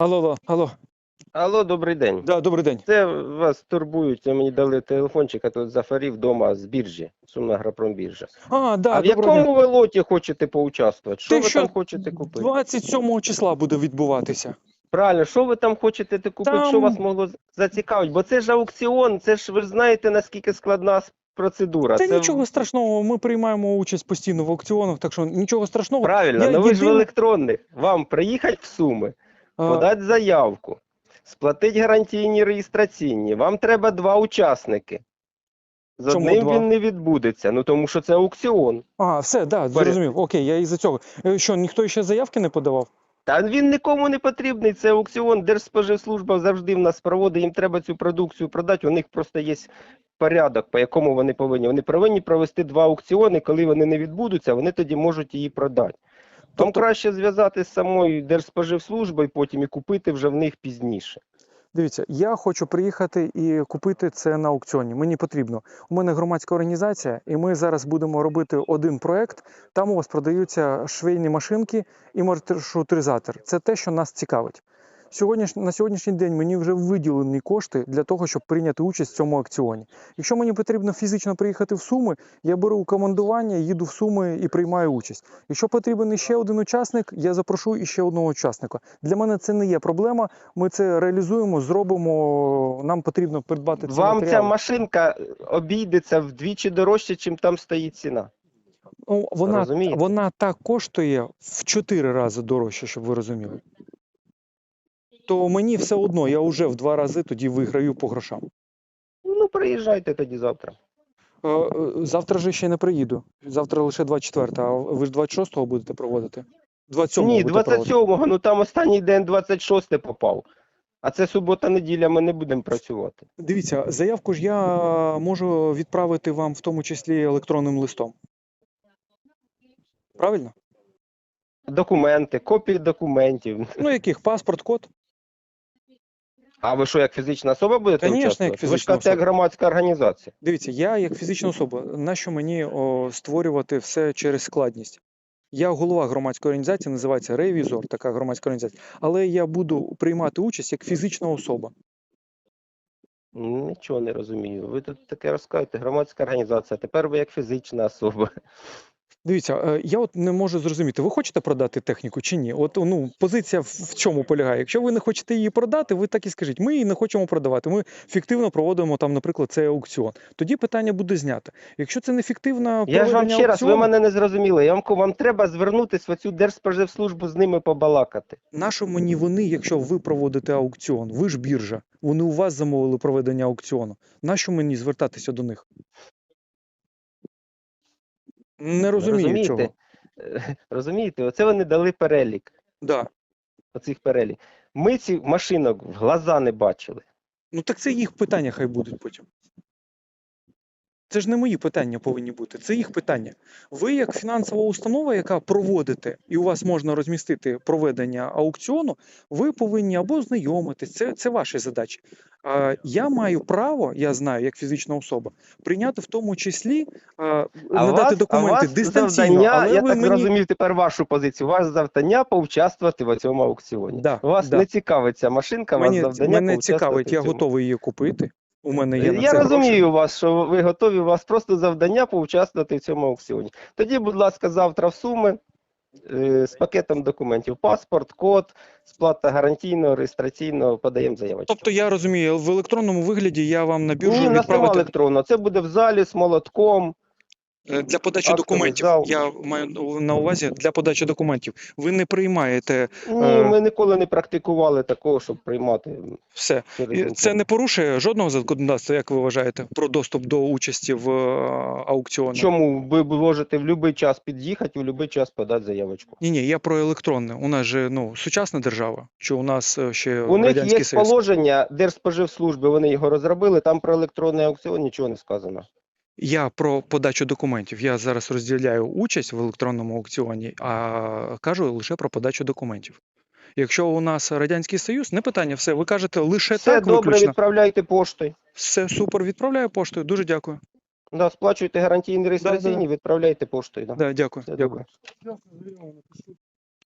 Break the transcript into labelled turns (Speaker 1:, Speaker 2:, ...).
Speaker 1: Алло, алло, алло.
Speaker 2: Алло, добрий день.
Speaker 1: Да, добрий день.
Speaker 2: Це вас турбують, мені дали телефончик, а тут зафарів вдома з біржі, Сумна Агропромбіржа.
Speaker 1: А, да,
Speaker 2: а в
Speaker 1: доброго дня.
Speaker 2: якому ви лоті хочете поучаствувати? Що
Speaker 1: Те,
Speaker 2: ви
Speaker 1: що
Speaker 2: там хочете купити?
Speaker 1: 27 числа буде відбуватися.
Speaker 2: Правильно, що ви там хочете ти купити,
Speaker 1: Там-
Speaker 2: що вас могло зацікавити? Бо це ж аукціон, це ж ви ж знаєте, наскільки складна с- процедура.
Speaker 1: Та
Speaker 2: це
Speaker 1: нічого страшного, ми приймаємо участь постійно в аукціонах, так що нічого страшного.
Speaker 2: правильно,
Speaker 1: Я
Speaker 2: ну ви ж в
Speaker 1: єдине-
Speaker 2: електронних. Вам приїхати в Суми, подати заявку, сплатити гарантійні реєстраційні. Вам треба два учасники. З
Speaker 1: Чому
Speaker 2: одним
Speaker 1: два?
Speaker 2: він не відбудеться, ну тому що це аукціон.
Speaker 1: а, все, да, зрозумів. Окей, я із-за цього. Е, Що, ніхто ще заявки не подавав?
Speaker 2: Та він нікому не потрібний, це аукціон, Держспоживслужба завжди в нас проводить, їм треба цю продукцію продати, у них просто є порядок, по якому вони повинні. Вони повинні провести два аукціони, коли вони не відбудуться, вони тоді можуть її продати. Там
Speaker 1: Тобто-
Speaker 2: краще зв'язати з самою Держспоживслужбою потім і купити вже в них пізніше.
Speaker 1: Дивіться, я хочу приїхати і купити це на аукціоні. Мені потрібно. У мене громадська організація, і ми зараз будемо робити один проект. Там у вас продаються швейні машинки і маршрутизатор. Це те, що нас цікавить. Сьогодні, на сьогоднішній день мені вже виділені кошти для того, щоб прийняти участь в цьому аукціоні. Якщо мені потрібно фізично приїхати в Суми, я беру командування, їду в Суми і приймаю участь. Якщо потрібен іще один учасник, я запрошу іще одного учасника. Для мене це не є проблема. Ми це реалізуємо, зробимо. Нам потрібно придбати ці
Speaker 2: Вам ця машинка обійдеться вдвічі дорожче, чим там стоїть ціна.
Speaker 1: Ну, вона,
Speaker 2: Розумієте?
Speaker 1: вона так коштує в 4 рази дорожче, щоб ви розуміли. То мені все одно, я вже в два рази тоді виграю по грошам.
Speaker 2: Ну, приїжджайте тоді завтра.
Speaker 1: Е, е, Завтра же ще не приїду. Завтра лише 24, а ви ж 26-го будете проводити? 27-го
Speaker 2: Ні,
Speaker 1: будете проводити.
Speaker 2: 27-го, ну там останній день 26 попав. А це субота-неділя, ми не будемо працювати.
Speaker 1: Дивіться, заявку ж я можу відправити вам в тому числі електронним листом. Правильно?
Speaker 2: Документи, копії документів.
Speaker 1: Ну, яких? Паспорт, код?
Speaker 2: А ви що, як фізична особа будете
Speaker 1: Конечно, як
Speaker 2: участвувати? ви ж
Speaker 1: фізична
Speaker 2: як громадська організація.
Speaker 1: Дивіться, я як фізична особа, нащо мені о, створювати все через складність? Я голова громадської організації, називається ревізор, така громадська організація. Але я буду приймати участь як фізична особа.
Speaker 2: Нічого не розумію. Ви тут таке розказуєте, громадська організація. Тепер ви як фізична особа.
Speaker 1: Дивіться, е, я от не можу зрозуміти, ви хочете продати техніку чи ні? От ну позиція в чому полягає? Якщо ви не хочете її продати, ви так і скажіть, ми її не хочемо продавати. Ми фіктивно проводимо там, наприклад, цей аукціон. Тоді питання буде знято. Якщо це не фіктивна
Speaker 2: Я ж вам ще раз, ви мене не зрозуміли. Я вам вам треба звернутися в цю Держспоживслужбу з ними побалакати.
Speaker 1: нащо мені вони, якщо ви проводите аукціон? Ви ж біржа, вони у вас замовили проведення аукціону. Нащо мені звертатися до них? Не розумію
Speaker 2: Розумієте?
Speaker 1: чого.
Speaker 2: Е, Розумієте, оце вони дали перелік.
Speaker 1: Да.
Speaker 2: Оцих перелік. Ми ці машинок в глаза не бачили.
Speaker 1: Ну так це їх питання хай будуть потім. Це ж не мої питання повинні бути, це їх питання. Ви, як фінансова установа, яка проводите, і у вас можна розмістити проведення аукціону, ви повинні або знайомитись, це, це ваші задачі. А, я маю право, я знаю, як фізична особа, прийняти в тому числі а,
Speaker 2: А
Speaker 1: надати
Speaker 2: вас, а
Speaker 1: документи
Speaker 2: вас
Speaker 1: дистанційно.
Speaker 2: завдання,
Speaker 1: але
Speaker 2: я
Speaker 1: ви
Speaker 2: так
Speaker 1: мені...
Speaker 2: зрозумів тепер вашу позицію. Вас завдання поучаствувати в цьому аукціоні.
Speaker 1: Да,
Speaker 2: Вас
Speaker 1: да.
Speaker 2: не цікавить ця машинка, у вас завдання
Speaker 1: мене цікавить, я готовий її купити. У мене є на
Speaker 2: Я
Speaker 1: це
Speaker 2: розумію
Speaker 1: гроші.
Speaker 2: вас, що ви готові, у вас просто завдання поучаствувати в цьому аукціоні. Тоді, будь ласка, завтра в Суми е, з пакетом документів. Паспорт, код, сплата гарантійного, реєстраційного, подаємо заявочку.
Speaker 1: Тобто я розумію, в електронному вигляді я вам на біржу
Speaker 2: Ні, у нас нема
Speaker 1: відправити
Speaker 2: електронного. Це буде в залі з молотком.
Speaker 1: Е, Для подачі документів.
Speaker 2: зал.
Speaker 1: Я маю на увазі для подачі документів. Ви не приймаєте
Speaker 2: Ні,
Speaker 1: Е.
Speaker 2: ми ніколи не практикували такого, щоб приймати
Speaker 1: все. Це не порушує жодного законодавства, як ви вважаєте, про доступ до участі в е, аукціоні?
Speaker 2: Чому ви можете в будь-який час під'їхати, в будь-який час подати заявочку?
Speaker 1: Ні, ні, я про електронне. У нас же ну сучасна держава, чи у нас ще
Speaker 2: У них є
Speaker 1: союз?
Speaker 2: положення Держспоживслужби, вони його розробили, там про електронний аукціон нічого не сказано.
Speaker 1: Я про подачу документів. Я зараз розділяю участь в електронному аукціоні, а кажу лише про подачу документів. Якщо у нас радянський союз, не питання, все. Ви кажете лише
Speaker 2: Все
Speaker 1: так
Speaker 2: добре,
Speaker 1: виключно.
Speaker 2: відправляйте поштою.
Speaker 1: Все супер. Відправляю поштою. Дуже дякую.
Speaker 2: Да, сплачуйте гарантійні реєстраційні, відправляйте поштою. Да.
Speaker 1: Да, дякую.
Speaker 2: Все
Speaker 1: дякую.
Speaker 2: добре.